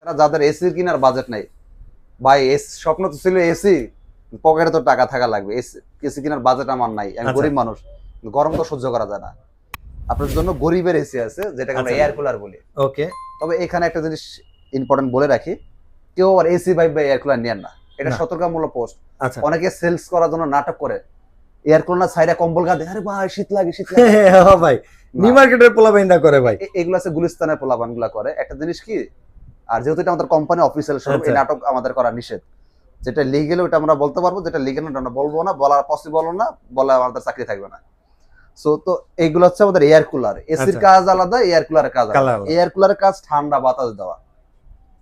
তারা যাদের এসি কেনার বাজেট নাই ভাই এসি স্বপ্ন তো ছিল এসি পকেটে তো টাকা থাকা লাগবে। এসি এসি কেনার বাজেট আমার নাই আমি আচ্ছা। গরিব মানুষ গরম তো সহ্য করা যায় না। আপনার জন্য গরিবের এসি আছে যেটাকে আমরা আচ্ছা। এয়ার কুলার বলি। ওকে তবে এখানে একটা জিনিস ইম্পর্টেন্ট বলে রাখি কেউ আর এসি বাইক বা এয়ার কুলার নেন না। এটা। সতর্কতামূলক পোস্ট আচ্ছা। অনেকে সেলস করার জন্য নাটক করে। এয়ার কুলার সাইডে কম্বল গাদে আরে ভাই শীত লাগে শীত লাগে। হ্যাঁ ভাই। না। নিউ মার্কেটের পোলাবাইনটা করে ভাই। এগুলো আছে গুলিস্তানের পোলাপানগুলা করে। একটা জিনিস কি আর যেহেতু এটা আমাদের কোম্পানি অফিসিয়াল শোরুম এই। নাটক আমাদের করা নিষেধ। যেটা লিগেল ওটা আমরা বলতে পারব যেটা লিগেল ওটা আমরা বলব না বলা পসিবল না বলা আমাদের চাকরি থাকবে না। সো তো এইগুলো হচ্ছে আমাদের এয়ার কুলার এসির। কাজ আলাদা এয়ার কুলারের কাজ আলাদা। এয়ার কুলারের কাজ ঠান্ডা বাতাস দেওয়া।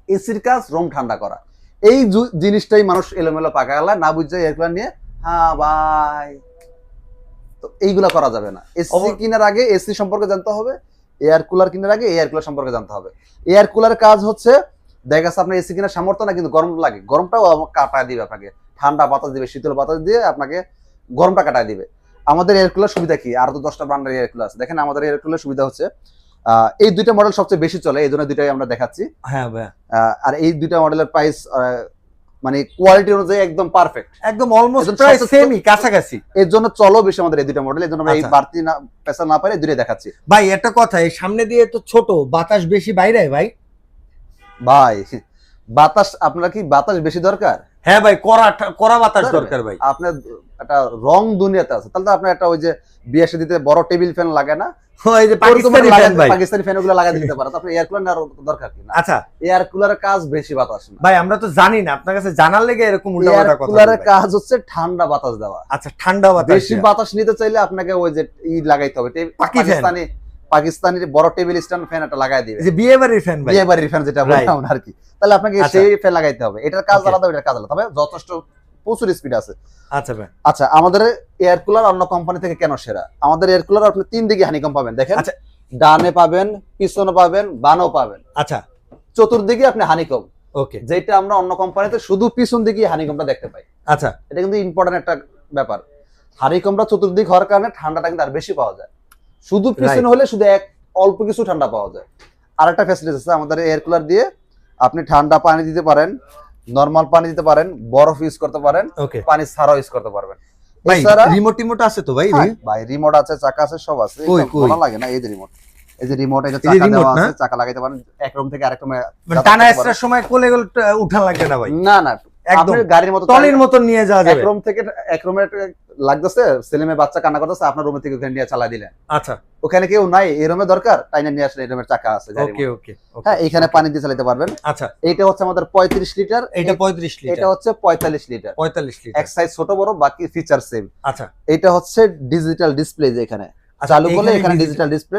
এসির কাজ রুম ঠান্ডা করা। এই জিনিসটাই মানুষ এলোমেলো পাকা গেলা না বুঝছে এয়ার কুলার নিয়ে হ্যাঁ ভাই তো এইগুলা করা যাবে না। এসি কেনার আগে এসি সম্পর্কে জানতে হবে। এয়ার কুলার কেনার আগে এয়ার কুলার সম্পর্কে জানতে হবে। এয়ার কুলার কাজ হচ্ছে দেখা যাচ্ছে আপনার এসি কেনার সামর্থ্য না কিন্তু গরম লাগে। গরমটাও কাটায় দিবে আপনাকে। ঠান্ডা বাতাস দিবে শীতল বাতাস দিয়ে আপনাকে গরমটা কাটায় দিবে। আমাদের এয়ার কুলার সুবিধা কি? আর তো দশটা ব্র্যান্ডের এয়ার কুলার আছে। দেখেন আমাদের এয়ার কুলার সুবিধা হচ্ছে আহ, এই দুইটা মডেল সবচেয়ে বেশি চলে এই জন্য দুইটাই আমরা দেখাচ্ছি। হ্যাঁ আর এই দুইটা মডেলের প্রাইস মানে কোয়ালিটি অনুযায়ী একদম পারফেক্ট একদম অলমোস্ট প্রাইস প্রায় সেমই কাছাকাছি। এর জন্য চলো বেশি আমাদের এই দুটো মডেল এর জন্য আমরা এই আচ্ছা। বাড়তি না পেশা না পারে দূরে দেখাচ্ছি। ভাই একটা কথা এই সামনে দিয়ে তো ছোট বাতাস বেশি বাইরে ভাই। ভাই বাতাস আপনার কি বাতাস বেশি দরকার? হ্যাঁ ভাই কড়া কড়া বাতাস দরকার। দরকার ভাই। আপনার একটা রং দুনিয়াতে আছে। তাহলে তো আপনার একটা ওই যে বিয়ে দিতে বড় টেবিল ফ্যান লাগে না? ওই যে পাকিস্তানি ফ্যান ভাই। পাকিস্তানি ফ্যান ওগুলো লাগাই দিতে পারে। তো এয়ার কুলার নেওয়ার দরকার কি আচ্ছা। এয়ার কুলারের কাজ বেশি বাতাস না। ভাই আমরা তো জানি না। আপনার কাছে জানার লেগে এরকম উল্টাপাল্টা কথা কুলারের কাজ হচ্ছে ঠান্ডা বাতাস দেওয়া। আচ্ছা ঠান্ডা বাতাস বেশি বাতাস নিতে চাইলে আপনাকে ওই যে ই লাগাইতে হবে। টে- পাকি fan। পাকিস্তানি পাকিস্তানি বড় টেবিল স্ট্যান্ড ফ্যান একটা লাগাই দিবে। যে বিয়ে বাড়ির ফ্যান ফ্যান যেটা বললাম আর কি। তাহলে আপনাকে আচ্ছা। সেই ফ্যান লাগাইতে হবে। এটার কাজ. আলাদা এটার কাজ আলাদা। তবে যথেষ্ট প্রচুর স্পিড আছে। আচ্ছা ভাই। আচ্ছা আমাদের এয়ার কুলার অন্য কোম্পানি থেকে কেন সেরা? আমাদের এয়ার কুলার আপনি তিন দিকে হানিকম পাবেন দেখেন। আচ্ছা। ডানে পাবেন পিছনে পাবেন বানও পাবেন। আচ্ছা। চতুর্দিকে আপনি হানিকম ওকে যেটা আমরা অন্য কোম্পানিতে শুধু পিছন দিকে হানিকমটা দেখতে পাই। আচ্ছা। এটা কিন্তু ইম্পর্টেন্ট একটা ব্যাপার। হানিকমটা চতুর্দিক হওয়ার কারণে ঠান্ডাটা কিন্তু আর বেশি পাওয়া যায়। শুধু পিছনে হলে শুধু এক অল্প কিছু ঠান্ডা পাওয়া যায়। আর একটা ফ্যাসিলিটি আছে আমাদের এয়ার কুলার দিয়ে। আপনি ঠান্ডা পানি দিতে পারেন। নর্মাল পানি দিতে পারেন বরফ ইউজ করতে পারেন পানি ছাড়াও ইউজ করতে পারবেন। ভাই রিমোট টিমোট আছে তো ভাই? হ্যাঁ, ভাই রিমোট আছে চাকা আছে সব আছে? ভালো লাগে না এই যে রিমোট এই যে রিমোট এটা চাকা দেওয়া আছে চাকা লাগাইতে পারেন এক রুম থেকে আরেক রুমে মানে টানা এক্সট্রা সময় কোলে গোল উঠান লাগবে না ভাই? না না একদম। আপনি গাড়ির মতো টলির মতন নিয়ে যাওয়া এক রুম থেকে এক রুমে লাগতেছে ছেলে মেয়ে বাচ্চা কান্না করতেছে আপনার রুমে থেকে ওখানে নিয়ে চালাই দিলেন। আচ্ছা। ওখানে কেউ নাই এই রুমে দরকার? টাইনে নিয়ে আসলে এই রুমের চাকা আছে ওকে ওকে হ্যাঁ এখানে পানি দিয়ে চালাতে পারবেন। আচ্ছা। এটা হচ্ছে আমাদের পঁয়ত্রিশ লিটার এটা এটা হচ্ছে লিটার লিটার এক সাইজ ছোট বড় বাকি ফিচার সেম আচ্ছা। এটা হচ্ছে ডিজিটাল ডিসপ্লে যে এখানে। আচ্ছা, চালু করলে এখানে ডিজিটাল ডিসপ্লে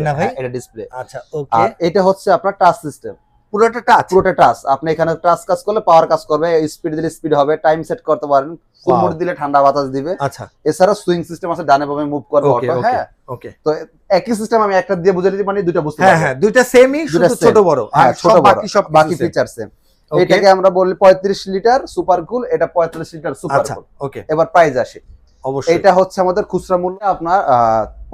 না ভাই? এটা ডিসপ্লে আচ্ছা ওকে আর এটা হচ্ছে আপনার টাচ সিস্টেম পুরোটা টাচ পুরোটা টাচ আপনি এখানে টাচ কাজ করলে পাওয়ার কাজ করবে স্পিড দিলে স্পিড হবে টাইম সেট করতে পারেন। কুমোড দিলে ঠান্ডা বাতাস দিবে। আচ্ছা। এছাড়া সুইং সিস্টেম আছে ডানে বামে মুভ করবে অটো হ্যাঁ। ওকে তো একই সিস্টেম আমি একটা দিয়ে বুঝে দিতে মানে দুইটা বুঝতে হ্যাঁ হ্যাঁ দুইটা সেমই শুধু ছোট বড়। আর হ্যাঁ ছোট বাকি সব বাকি ফিচার সেম এটাকে আমরা বলি পঁয়ত্রিশ লিটার সুপার কুল এটা পঁয়তাল্লিশ লিটার সুপার কুল ওকে এবার প্রাইস আসে। অবশ্যই। এটা হচ্ছে আমাদের খুচরা মূল্য আপনার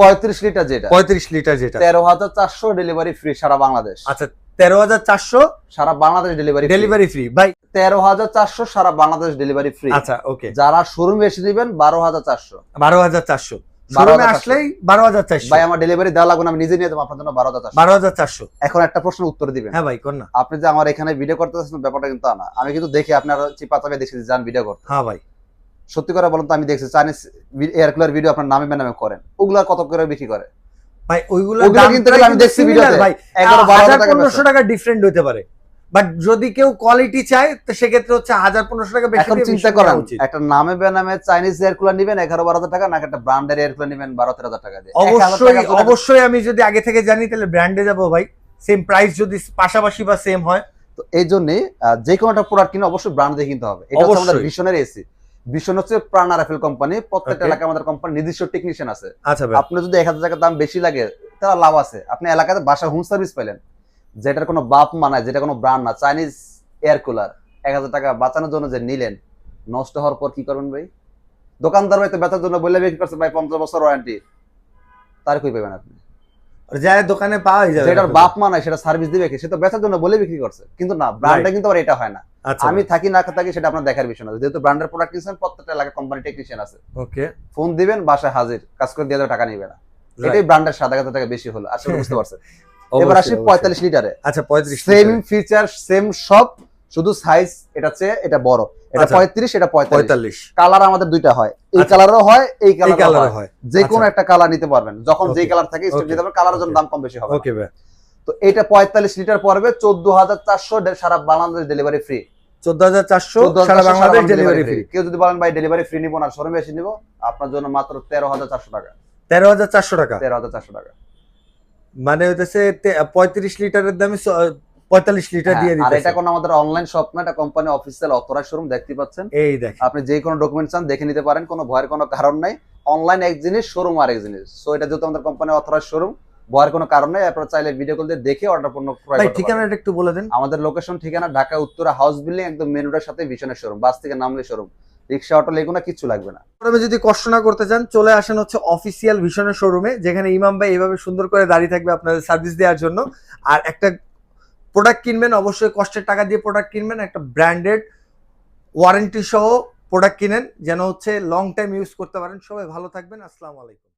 পঁয়ত্রিশ লিটার যেটা। পঁয়ত্রিশ লিটার যেটা। তেরো হাজার চারশো ডেলিভারি ফ্রি সারা বাংলাদেশ। আচ্ছা তেরো হাজার চারশো সারা বাংলাদেশ ডেলিভারি ডেলিভারি ফ্রি ভাই তেরো হাজার চারশো সারা বাংলাদেশ ডেলিভারি ফ্রি আচ্ছা ওকে যারা শোরুমে এসে দিবেন বারো হাজার চারশো। বারো হাজার চারশো। শোরুমে আসলেই বারো হাজার চারশো। ভাই আমার ডেলিভারি দেওয়া লাগবে আমি নিজে নিয়ে দেবো আপনার জন্য বারো হাজার বারো হাজার চারশো। এখন একটা প্রশ্নের উত্তর দিবেন। হ্যাঁ ভাই কোন আপনি যে আমার এখানে ভিডিও করতে চাচ্ছেন ব্যাপারটা কিন্তু তা না। আমি কিন্তু দেখি আপনার চিপা চাপে দেখছি যান ভিডিও করতে। হ্যাঁ ভাই। সত্যি করে বলুন তো আমি দেখছি চাইনিজ এয়ার কুলার ভিডিও আপনার নামে নামে করেন। ওগুলা কত করে বিক্রি করে? ভাই ওইগুলো ওগুলো আমি দেখছি ভিডিওতে। ভাই। টাকা ডিফারেন্ট হতে পারে। বাট যদি কেউ কোয়ালিটি চায় তো সেক্ষেত্রে হচ্ছে হাজার পনেরোশো টাকা বেশি চিন্তা নেওয়া উচিত। একটা নামে বেনামে চাইনিজ এয়ার কুলার নিবেন এগারো বারো হাজার টাকা নাকি একটা ব্র্যান্ডের এয়ার কুলার নিবেন বারো তেরো হাজার টাকা দিয়ে? অবশ্যই করে- অবশ্যই আমি যদি আগে থেকে জানি তাহলে ব্র্যান্ডে যাব ভাই। সেম প্রাইস যদি পাশাপাশি বা সেম হয়। তো এই জন্যই আহ, যে কোনো একটা প্রোডাক্ট কিনে অবশ্যই ব্র্যান্ড দিয়ে কিনতে হবে। এটা হচ্ছে আমাদের। ভিশনের এসি ভিশন হচ্ছে প্রাণা কোম্পানি প্রত্যেকটা এলাকায় আমাদের কোম্পানি নিজস্ব টেকনিশিয়ান আছে। আচ্ছা আপনি যদি এক হাজার টাকার দাম বেশি লাগে তাহলে লাভ আছে। আপনি এলাকাতে বাসা হোম সার্ভিস পেলেন যেটার কোনো বাপ মানায় যেটা কোনো ব্রান্ড না চাইনিজ এয়ার কুলার এক হাজার টাকা বাঁচানোর জন্য যে নিলেন নষ্ট হওয়ার পর কি করবেন ভাই? দোকানদার ভাই তো বেচার জন্য বলে বিক্রি করছে ভাই পঞ্চাশ বছর ওয়ারেন্টি তার কই পাবেন আপনি? যায় দোকানে পাওয়া যাবে যেটার বাপ মানায় সেটা সার্ভিস দিবে কি? সে তো বেচার জন্য বলে বিক্রি করছে। কিন্তু না ব্র্যান্ডটা কিন্তু আবার এটা হয় না। আমি থাকি না থাকি সেটা আপনার দেখার বিষয় না। যেহেতু ব্র্যান্ডের প্রোডাক্ট কিনছেন প্রত্যেকটা এলাকায় কোম্পানি টেকনিশিয়ান আছে। ওকে। ফোন দিবেন বাসায় হাজির। কাজ করে দিয়ে টাকা নিবে না। এটাই ব্র্যান্ডের সাদা কথা টাকা বেশি হলো আসলে বুঝতে পারছেন। এবার আসি পঁয়তাল্লিশ লিটারে। আচ্ছা পঁয়ত্রিশ সেম ফিচার সেম সব শুধু সাইজ এটা চেয়ে এটা বড়। এটা আচ্ছা। পঁয়ত্রিশ এটা পঁয়তাল্লিশ। কালার আমাদের দুইটা হয়। এই আচ্ছা। কালারও হয় এই কালারও কালার হয়। যে কোনো আচ্ছা। একটা কালার নিতে পারবেন। যখন যেই কালার থাকে Okay. পারবেন। কালারের জন্য দাম কম বেশি হবে ওকে তো এটা পঁয়তাল্লিশ লিটার পড়বে চোদ্দ হাজার চারশো সারা বাংলাদেশ ডেলিভারি ফ্রি হাজার সারা বাংলাদেশ ডেলিভারি ফ্রি কেউ যদি বলেন ভাই ডেলিভারি ফ্রি নিবো না শোরুমে এসে নিবো। আপনার জন্য মাত্র তেরো হাজার চারশো টাকা। তেরো হাজার চারশো টাকা? তেরো হাজার চারশো টাকা। মানে হইতেছে পঁয়ত্রিশ লিটারের দামে পঁয়তাল্লিশ লিটার দিয়ে হ্যাঁ, এটা কোনো আমাদের অনলাইন শপ না এটা কোম্পানি অফিসিয়াল অথরাইজ শোরুম দেখতে পাচ্ছেন? এই আপনি যে কোনো ডকুমেন্ট চান দেখে নিতে পারেন কোনো ভয়ের কোনো কারণ নাই। অনলাইন এক জিনিস শোরুম আর এক জিনিস। সো এটা যেহেতু আমাদের কোম্পানি অথরাইজ শোরুম ভয়ের কোনো কারণ নেই আপনারা চাইলে ভিডিও কল দিয়ে দেখে অর্ডার পণ্য ক্রয় করতে পারেন। ঠিকানাটা একটু বলে দেন। আমাদের লোকেশন ঠিকানা ঢাকা উত্তরা হাউস বিল্ডিং একদম মেন রোডের সাথে ভীষণের শোরুম বাস থেকে নামলে শোরুম রিক্সা অটো লেগুনা কিছু লাগবে না। প্রথমে যদি কষ্ট না করতে চান চলে আসেন হচ্ছে অফিসিয়াল ভিশনের শোরুমে যেখানে ইমাম ভাই এভাবে সুন্দর করে দাঁড়িয়ে থাকবে আপনাদের সার্ভিস দেওয়ার জন্য। আর একটা প্রোডাক্ট কিনবেন অবশ্যই কষ্টের টাকা দিয়ে প্রোডাক্ট কিনবেন একটা ব্র্যান্ডেড ওয়ারেন্টি সহ প্রোডাক্ট কিনেন যেন হচ্ছে লং টাইম ইউজ করতে পারেন। সবাই ভালো থাকবেন আসসালামু আলাইকুম।